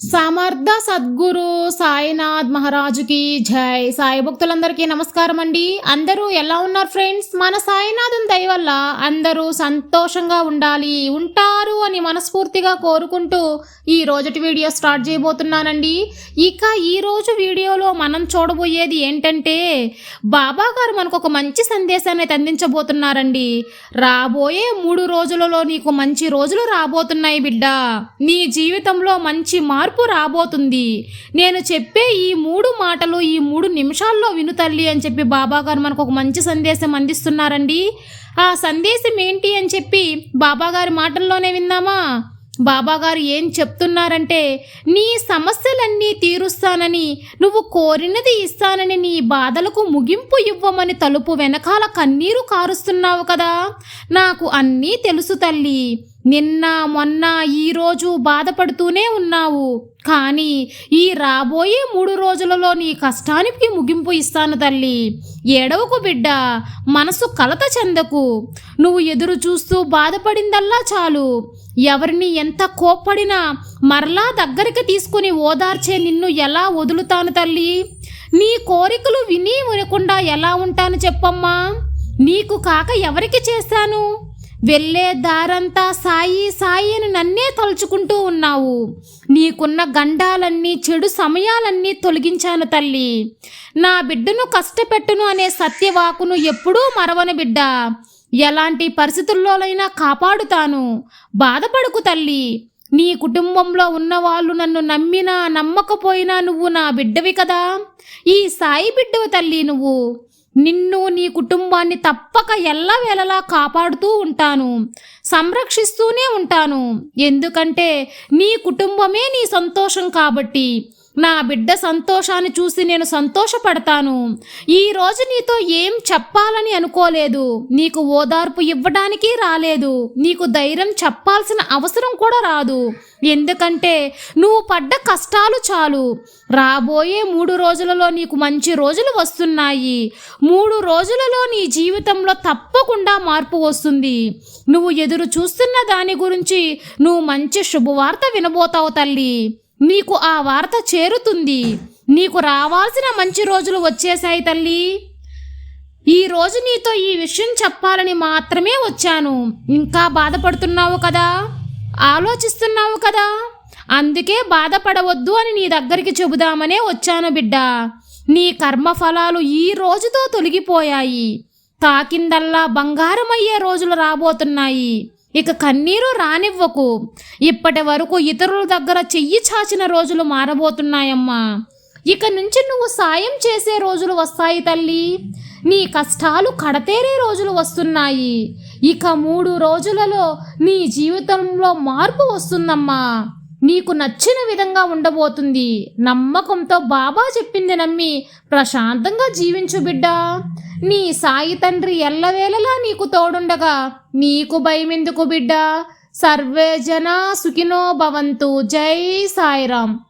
సమర్థ సద్గురు సాయినాథ్ మహారాజుకి జై. సాయి భక్తులందరికీ నమస్కారం అండి. అందరూ ఎలా ఉన్నారు ఫ్రెండ్స్? మన సాయినాథం దయ వల్ల అందరూ సంతోషంగా ఉండాలి ఉంటారు అని మనస్ఫూర్తిగా కోరుకుంటూ ఈ రోజటి వీడియో స్టార్ట్ చేయబోతున్నానండి. ఇక ఈ రోజు వీడియోలో మనం చూడబోయేది ఏంటంటే బాబా గారు మనకు ఒక మంచి సందేశాన్ని అందించబోతున్నారండి. రాబోయే మూడు రోజులలో నీకు మంచి రోజులు రాబోతున్నాయి బిడ్డ. నీ జీవితంలో మంచి మార్పు రాబోతుంది. నేను చెప్పే ఈ మూడు మాటలు ఈ మూడు నిమిషాల్లో విను తల్లి అని చెప్పి బాబా గారు మనకు ఒక మంచి సందేశం అందిస్తున్నారండి. ఆ సందేశం ఏంటి అని చెప్పి బాబా గారి మాటల్లోనే విందామా? బాబాగారు ఏం చెప్తున్నారంటే నీ సమస్యలన్నీ తీరుస్తానని నువ్వు కోరినది ఇస్తానని నీ బాధలకు ముగింపు ఇవ్వమని తలుపు వెనకాల కన్నీరు కారుస్తున్నావు కదా? నాకు అన్నీ తెలుసు తల్లి. నిన్న మొన్న ఈరోజు బాధపడుతూనే ఉన్నావు. కానీ ఈ రాబోయే మూడు రోజులలో నీ కష్టానికి ముగింపు ఇస్తాను తల్లి. ఏడవకు బిడ్డ మనసు కలత చెందకు. నువ్వు ఎదురు చూస్తూ బాధపడిందల్లా చాలు. ఎవరిని ఎంత కోప్పడినా మరలా దగ్గరికి తీసుకుని ఓదార్చే నిన్ను ఎలా వదులుతాను తల్లి? నీ కోరికలు విని వినకుండా ఎలా ఉంటాను చెప్పమ్మా? నీకు కాక ఎవరికి చేస్తాను? వెళ్ళే దారంతా సాయి సాయి అని నన్నే తలుచుకుంటూ ఉన్నావు. నీకున్న గండాలన్నీ చెడు సమయాలన్నీ తొలగించాను తల్లి. నా బిడ్డను కష్టపెట్టును అనే సత్యవాకును ఎప్పుడూ మరవని బిడ్డ. ఎలాంటి పరిస్థితుల్లోనైనా కాపాడుతాను. బాధపడుకు తల్లి. నీ కుటుంబంలో ఉన్నవాళ్ళు నన్ను నమ్మినా నమ్మకపోయినా నువ్వు నా బిడ్డవి కదా. ఈ సాయి బిడ్డవి తల్లి నువ్వు. నిన్ను నీ కుటుంబాన్ని తప్పక ఎల్లవేళలా కాపాడుతూ ఉంటాను సంరక్షిస్తూనే ఉంటాను. ఎందుకంటే నీ కుటుంబమే నీ సంతోషం కాబట్టి నా బిడ్డ సంతోషాన్ని చూసి నేను సంతోషపడతాను. ఈ రోజు నీతో ఏం చెప్పాలని అనుకోలేదు. నీకు ఓదార్పు ఇవ్వడానికి రాలేదు. నీకు ధైర్యం చెప్పాల్సిన అవసరం కూడా రాదు. ఎందుకంటే నువ్వు పడ్డ కష్టాలు చాలు. రాబోయే మూడు రోజులలో నీకు మంచి రోజులు వస్తున్నాయి. మూడు రోజులలో నీ జీవితంలో తప్పకుండా మార్పు వస్తుంది. నువ్వు ఎదురు చూస్తున్న దాని గురించి నువ్వు మంచి శుభవార్త వినబోతావు తల్లి. నీకు ఆ వార్త చేరుతుంది. నీకు రావాల్సిన మంచి రోజులు వచ్చేసాయి తల్లి. ఈ రోజు నీతో ఈ విషయం చెప్పాలని మాత్రమే వచ్చాను. ఇంకా బాధపడుతున్నావు కదా? ఆలోచిస్తున్నావు కదా? అందుకే బాధపడవద్దు అని నీ దగ్గరికి చెబుదామనే వచ్చాను బిడ్డ. నీ కర్మఫలాలు ఈ రోజుతో తొలగిపోయాయి. తాకిందల్లా బంగారమయ్యే రోజులు రాబోతున్నాయి. ఇక కన్నీరు రానివ్వకు. ఇప్పటి వరకు ఇతరుల దగ్గర చెయ్యి చాచిన రోజులు మారబోతున్నాయమ్మా. ఇక నుంచి నువ్వు సాయం చేసే రోజులు వస్తాయి తల్లి. నీ కష్టాలు కడతేరే రోజులు వస్తున్నాయి. ఇక మూడు రోజులలో నీ జీవితంలో మార్పు వస్తుందమ్మా. నీకు నచ్చిన విధంగా ఉండబోతుంది. నమ్మకంతో బాబా చెప్పింది నమ్మి ప్రశాంతంగా జీవించు బిడ్డా. నీ సాయి తండ్రి ఎల్లవేళలా నీకు తోడుండగా నీకు భయమెందుకు బిడ్డా? సర్వే జనా సుఖినో భవంతు. జై సాయిరాం